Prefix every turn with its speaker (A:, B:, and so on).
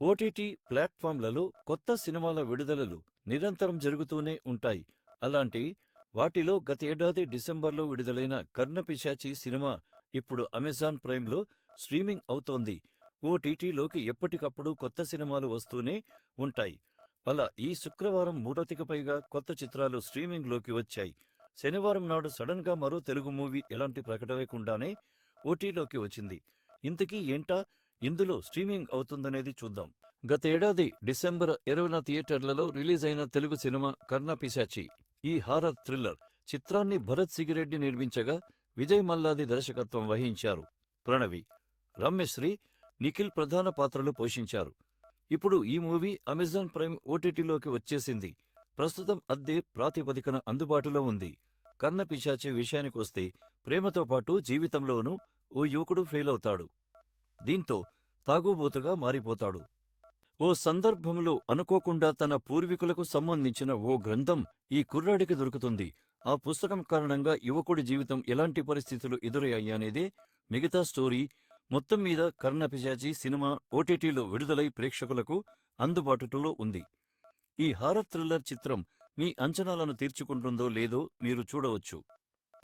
A: OTT ప్లాట్ఫామ్లలో కొత్త సినిమాల విడుదలలు నిరంతరం జరుగుతూనే ఉంటాయి. అలాంటి వాటిలో గతేడాది డిసెంబర్లో విడుదలైన కర్ణపిశాచి సినిమా ఇప్పుడు అమెజాన్ ప్రైమ్లో స్ట్రీమింగ్ అవుతోంది. ఓటీటీలోకి ఎప్పటికప్పుడు కొత్త సినిమాలు వస్తూనే ఉంటాయి. అలా ఈ శుక్రవారం మూడోతికి పైగా కొత్త చిత్రాలు స్ట్రీమింగ్లోకి వచ్చాయి. శనివారం నాడు సడన్గా మరో తెలుగు మూవీ ఎలాంటి ప్రకటన లేకుండానే ఓటీలోకి వచ్చింది. ఇంతకీ ఏంటా ఇందులో స్ట్రీమింగ్ అవుతుందనేది చూద్దాం. గత ఏడాది డిసెంబర్ ఇరవైన థియేటర్లలో రిలీజ్ అయిన తెలుగు సినిమా కర్ణ పిశాచి ఈ హారర్ థ్రిల్లర్ చిత్రాన్ని భరత్ సిగిరెడ్డి నిర్మించగా విజయ్ మల్లాది దర్శకత్వం వహించారు. ప్రణవి రమ్యశ్రీ నిఖిల్ ప్రధాన పాత్రలు పోషించారు. ఇప్పుడు ఈ మూవీ అమెజాన్ ప్రైమ్ ఓటీటీలోకి వచ్చేసింది. ప్రస్తుతం అద్దె ప్రాతిపదికన అందుబాటులో ఉంది. కర్ణ పిశాచి విషయానికొస్తే ప్రేమతో పాటు జీవితంలోనూ ఓ యువకుడు ఫెయిల్ అవుతాడు దీంతో తాగుబోతుగా మారిపోతాడు. ఓ సందర్భంలో అనుకోకుండా తన పూర్వీకులకు సంబంధించిన ఓ గ్రంథం ఈ కుర్రాడికి దొరుకుతుంది. ఆ పుస్తకం కారణంగా యువకుడి జీవితం ఎలాంటి పరిస్థితులు ఎదురయ్యాయనేదే మిగతా స్టోరీ మొత్తం మీద కర్ణపిశాచి సినిమా ఓటీటీలో విడుదలై ప్రేక్షకులకు అందుబాటులో ఉంది. ఈ హారర్ థ్రిల్లర్ చిత్రం మీ అంచనాలను తీర్చుకుంటుందో లేదో మీరు చూడవచ్చు.